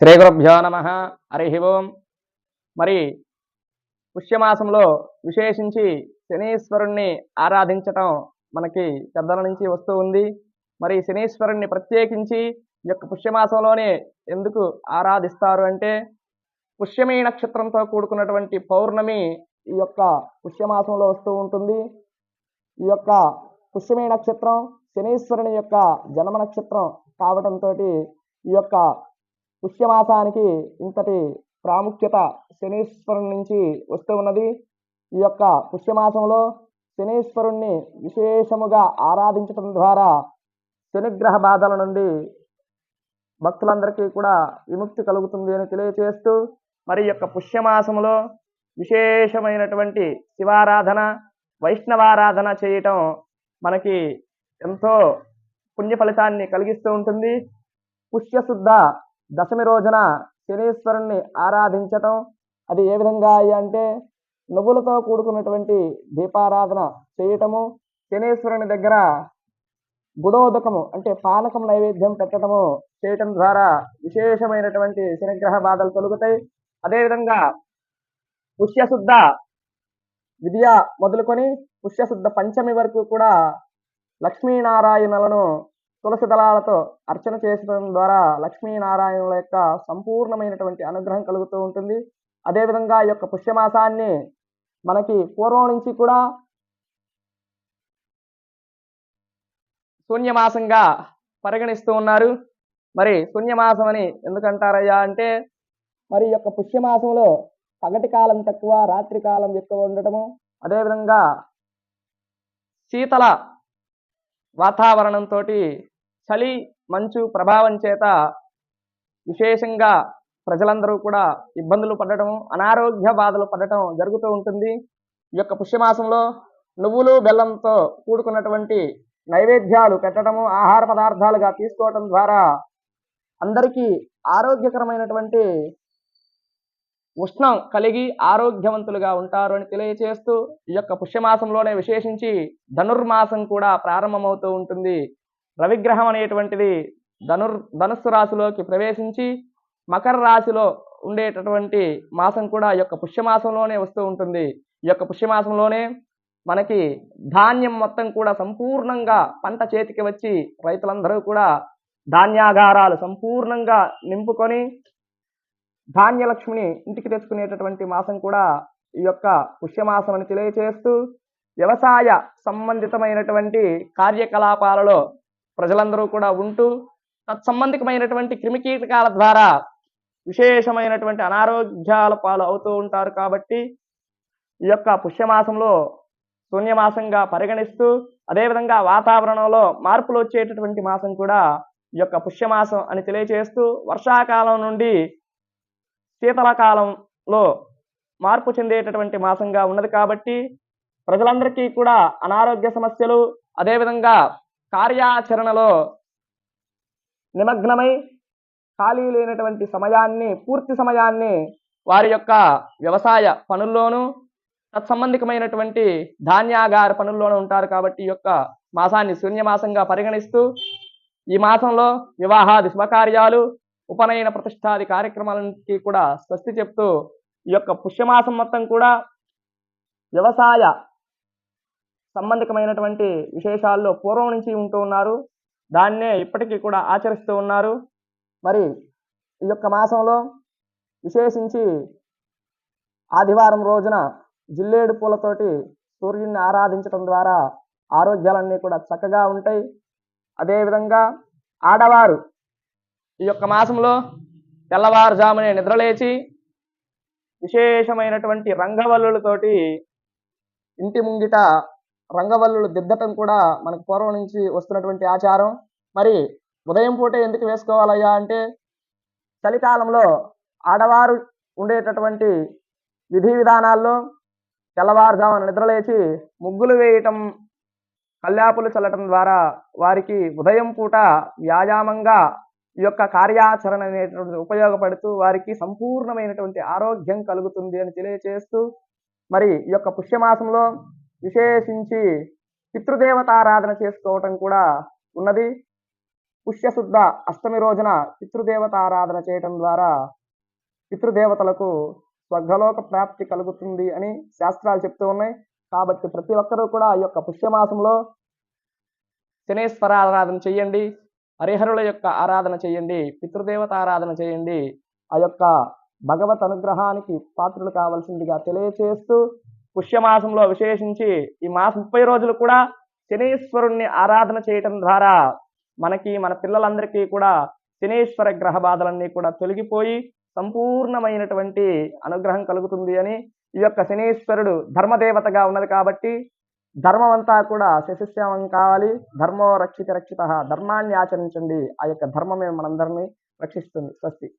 శ్రీ గురుభ్యో నమ. హరి ఓం. మరి పుష్యమాసంలో విశేషించి శనీశ్వరుణ్ణి ఆరాధించటం మనకి పెద్దల నుంచి వస్తూ ఉంది. మరి శనీశ్వరుణ్ణి ప్రత్యేకించి ఈ యొక్క పుష్యమాసంలోనే ఎందుకు ఆరాధిస్తారు అంటే పుష్యమి నక్షత్రంతో కూడుకున్నటువంటి పౌర్ణమి ఈ యొక్క పుష్యమాసంలో వస్తూ ఉంటుంది. ఈ యొక్క పుష్యమి నక్షత్రం శనీశ్వరుని యొక్క జన్మ నక్షత్రం కావటంతో ఈ యొక్క పుష్యమాసానికి ఇంతటి ప్రాముఖ్యత శనీశ్వరుని నుంచి వస్తూ ఉన్నది. ఈ యొక్క పుష్యమాసంలో శనీశ్వరుణ్ణి విశేషముగా ఆరాధించటం ద్వారా శనిగ్రహ బాధల నుండి భక్తులందరికీ కూడా విముక్తి కలుగుతుంది అని తెలియచేస్తూ మరి యొక్క పుష్యమాసంలో విశేషమైనటువంటి శివారాధన వైష్ణవారాధన చేయటం మనకి ఎంతో పుణ్య ఫలితాన్ని కలిగిస్తూ ఉంటుంది. పుష్యశుద్ధ దశమి రోజున శనీశ్వరుణ్ణి ఆరాధించటం అది ఏ విధంగా అంటే నువ్వులతో కూడుకున్నటువంటి దీపారాధన చేయటము శనీశ్వరుని దగ్గర గుడోదకము అంటే పానకం నైవేద్యం పెట్టడము చేయటం ద్వారా విశేషమైనటువంటి శనిగ్రహ బాధలు తొలుగుతాయి. అదేవిధంగా పుష్యశుద్ధ విద్య మొదలుకొని పుష్యశుద్ధ పంచమి వరకు కూడా లక్ష్మీనారాయణలను తులసి దళాలతో అర్చన చేసడం ద్వారా లక్ష్మీనారాయణుల యొక్క సంపూర్ణమైనటువంటి అనుగ్రహం కలుగుతూ ఉంటుంది. అదేవిధంగా ఈ యొక్క పుష్యమాసాన్ని మనకి పూర్వం నుంచి కూడా శూన్యమాసంగా పరిగణిస్తూ ఉన్నారు. మరి శూన్యమాసం అని ఎందుకంటారయ్యా అంటే మరి ఈ యొక్క పుష్యమాసంలో పగటి కాలం తక్కువ రాత్రి కాలం ఎక్కువ ఉండటము. అదేవిధంగా శీతల వాతావరణంతో చలి మంచు ప్రభావం చేత విశేషంగా ప్రజలందరూ కూడా ఇబ్బందులు పడటం అనారోగ్య బాధలు పడటం జరుగుతూ ఉంటుంది. ఈ యొక్క పుష్యమాసంలో నువ్వులు బెల్లంతో కూడుకున్నటువంటి నైవేద్యాలు పెట్టడము ఆహార పదార్థాలుగా తీసుకోవటం ద్వారా అందరికీ ఆరోగ్యకరమైనటువంటి ఉష్ణం కలిగి ఆరోగ్యవంతులుగా ఉంటారు అని తెలియచేస్తూ ఈ యొక్క పుష్యమాసంలోనే విశేషించి ధనుర్మాసం కూడా ప్రారంభమవుతూ ఉంటుంది. రవిగ్రహం అనేటువంటిది ధనుర్ ధనుస్సు రాశిలోకి ప్రవేశించి మకర రాశిలో ఉండేటటువంటి మాసం కూడా ఈ యొక్క పుష్యమాసంలోనే వస్తూ ఉంటుంది. ఈ యొక్క పుష్యమాసంలోనే మనకి ధాన్యం మొత్తం కూడా సంపూర్ణంగా పంట చేతికి వచ్చి రైతులందరూ కూడా ధాన్యాగారాలు సంపూర్ణంగా నింపుకొని ధాన్యలక్ష్మిని ఇంటికి తెచ్చుకునేటటువంటి మాసం కూడా ఈ యొక్క పుష్యమాసం అని తెలియచేస్తూ వ్యవసాయ సంబంధితమైనటువంటి కార్యకలాపాలలో ప్రజలందరూ కూడా ఉంటూ తత్సంబంధికమైనటువంటి క్రిమికీటకాల ద్వారా విశేషమైనటువంటి అనారోగ్యాల పాలు అవుతూ ఉంటారు కాబట్టి ఈ యొక్క పుష్యమాసంలో శూన్యమాసంగా పరిగణిస్తూ అదేవిధంగా వాతావరణంలో మార్పులు వచ్చేటటువంటి మాసం కూడా ఈ యొక్క పుష్యమాసం అని తెలియచేస్తూ వర్షాకాలం నుండి శీతలకాలంలో మార్పు చెందేటటువంటి మాసంగా ఉన్నది కాబట్టి ప్రజలందరికీ కూడా అనారోగ్య సమస్యలు అదేవిధంగా కార్యాచరణలో నిమగ్నమై ఖాళీ లేనటువంటి సమయాన్ని పూర్తి సమయాన్ని వారి యొక్క వ్యవసాయ పనుల్లోనూ తత్సంబంధికమైనటువంటి ధాన్యాగార పనుల్లోనూ ఉంటారు కాబట్టి ఈ యొక్క మాసాన్ని శూన్యమాసంగా పరిగణిస్తూ ఈ మాసంలో వివాహాది శుభకార్యాలు ఉపనయన ప్రతిష్టాది కార్యక్రమాలకి కూడా స్వస్తి చెప్తూ ఈ యొక్క పుష్యమాసం మొత్తం కూడా వ్యవసాయ సంబంధికమైనటువంటి విశేషాల్లో పూర్వం నుంచి ఉంటూ ఉన్నారు. దాన్నే ఇప్పటికీ కూడా ఆచరిస్తూ ఉన్నారు. మరి ఈ యొక్క మాసంలో విశేషించి ఆదివారం రోజున జిల్లేడు పూలతోటి సూర్యుడిని ఆరాధించడం ద్వారా ఆరోగ్యాలన్నీ కూడా చక్కగా ఉంటాయి. అదేవిధంగా ఆడవారు ఈ యొక్క మాసంలో తెల్లవారుజామునే నిద్రలేచి విశేషమైనటువంటి రంగవల్లులతోటి ఇంటి ముంగిట రంగవల్లులు దిద్దటం కూడా మనకు పూర్వం నుంచి వస్తున్నటువంటి ఆచారం. మరి ఉదయం పూట ఎందుకు వేసుకోవాలయ్యా అంటే చలికాలంలో ఆడవారు ఉండేటటువంటి విధి విధానాల్లో తెల్లవారుజామున నిద్రలేచి ముగ్గులు వేయటం కల్లాపులు చల్లటం ద్వారా వారికి ఉదయం పూట వ్యాయామంగా ఈ యొక్క కార్యాచరణ అనేటువంటి ఉపయోగపడుతూ వారికి సంపూర్ణమైనటువంటి ఆరోగ్యం కలుగుతుంది అని తెలియచేస్తూ మరి ఈ యొక్క పుష్యమాసంలో విశేషించి పితృదేవతారాధన చేసుకోవటం కూడా ఉన్నది. పుష్యశుద్ధ అష్టమి రోజున పితృదేవతారాధన చేయటం ద్వారా పితృదేవతలకు స్వర్గలోక ప్రాప్తి కలుగుతుంది అని శాస్త్రాలు చెప్తూ ఉన్నాయి. కాబట్టి ప్రతి ఒక్కరూ కూడా ఈ యొక్క పుష్యమాసంలో శనేశ్వర ఆరాధన చేయండి. హరిహరుల యొక్క ఆరాధన చేయండి పితృదేవత ఆరాధన చేయండి. ఆ యొక్క భగవత్ అనుగ్రహానికి పాత్రలు కావాల్సిందిగా తెలియచేస్తూ పుష్యమాసంలో విశేషించి ఈ మాసం ముప్పై రోజులు కూడా శనీశ్వరుణ్ణి ఆరాధన చేయటం ద్వారా మనకి మన పిల్లలందరికీ కూడా శనీశ్వర గ్రహ బాధలన్నీ కూడా తొలగిపోయి సంపూర్ణమైనటువంటి అనుగ్రహం కలుగుతుంది అని ఈ యొక్క శనీశ్వరుడు ధర్మదేవతగా ఉన్నది కాబట్టి ధర్మం అంతా కూడా శశిశ్యామం కావాలి. ధర్మో రక్షిత రక్షిత. ధర్మాన్ని ఆచరించండి. ఆ యొక్క ధర్మమే మనందరినీ రక్షిస్తుంది. స్వస్తి.